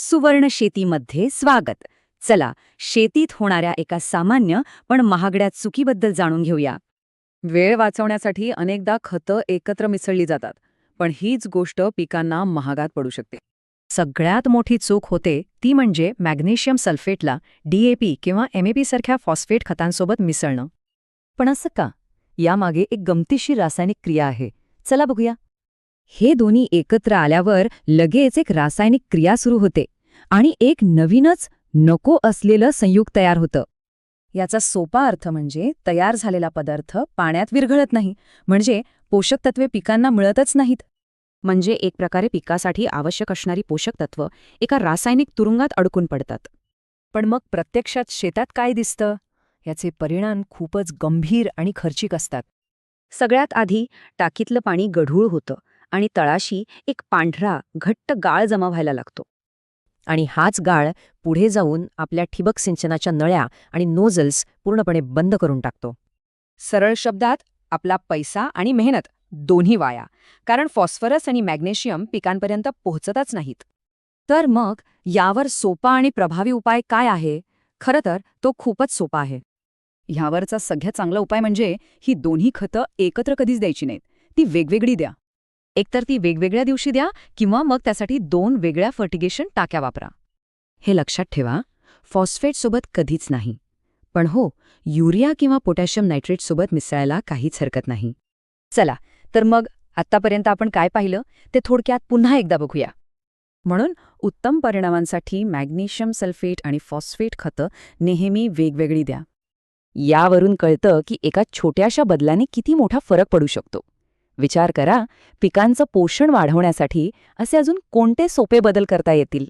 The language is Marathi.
सुवर्ण शेतीमध्ये स्वागत. चला शेतीत होणाऱ्या एका सामान्य पण महागड्या चुकीबद्दल जाणून घेऊया. वेळ वाचवण्यासाठी अनेकदा खतं एकत्र मिसळली जातात पण हीच गोष्ट पिकांना महागात पडू शकते. सगळ्यात मोठी चूक होते ती म्हणजे मॅग्नेशियम सल्फेटला डीएपी किंवा एमएपी सारख्या फॉस्फेट खतांसोबत मिसळणं. पण असं का? यामागे एक गमतीशीर रासायनिक क्रिया आहे. चला बघूया. हे दोन्ही एकत्र आल्यावर लगेच एक रासायनिक क्रिया सुरू होते आणि एक नवीनच नको असलेलं संयुग तयार होतं. याचा सोपा अर्थ म्हणजे तयार झालेला पदार्थ पाण्यात विरघळत नाही म्हणजे पोषक तत्वे पिकांना मिळतच नाहीत. म्हणजे एक प्रकारे पिकासाठी आवश्यक असणारी पोषक तत्व एका रासायनिक तुरुंगात अडकून पडतात. पण मग प्रत्यक्षात शेतात काय दिसतं? याचे परिणाम खूपच गंभीर आणि खर्चिक असतात. सगळ्यात आधी टाकीतलं पाणी गढूळ होतं आणि तळाशी एक पांढरा घट्ट गाळ जमा व्हायला लागतो. आणि हाच गाळ पुढे जाऊन आपल्या ठिबक सिंचनाच्या नळ्या आणि नोझल्स पूर्णपणे बंद करून टाकतो. सरळ शब्दात आपला पैसा आणि मेहनत दोन्ही वाया कारण फॉस्फरस आणि मॅग्नेशियम पिकांपर्यंत पोहोचतच नाहीत. तर मग यावर सोपा आणि प्रभावी उपाय काय आहे? खरं तर तो खूपच सोपा आहे. ह्यावरचा सगळ्यात चांगला उपाय म्हणजे ही दोन्ही खतं एकत्र कधीच द्यायची नाहीत. ती वेगवेगळी द्या. एकतर ती वेगवेगळ्या दिवशी द्या किंवा मग त्यासाठी दोन वेगळ्या फर्टिगेशन टाक्या वापरा. हे लक्षात ठेवा फॉस्फेटसोबत कधीच नाही. पण हो युरिया किंवा पोटॅशियम नायट्रेटसोबत मिसळायला काहीच हरकत नाही. चला तर मग आत्तापर्यंत आपण काय पाहिलं ते थोडक्यात पुन्हा एकदा बघूया. म्हणून उत्तम परिणामांसाठी मॅग्नेशियम सल्फेट आणि फॉस्फेट खतं नेहमी वेगवेगळी द्या. यावरून कळतं की एका छोट्याशा बदलाने किती मोठा फरक पडू शकतो. विचार करा पिकांचं पोषण वाढवण्यासाठी असे अजून कोणते सोपे बदल करता येतील?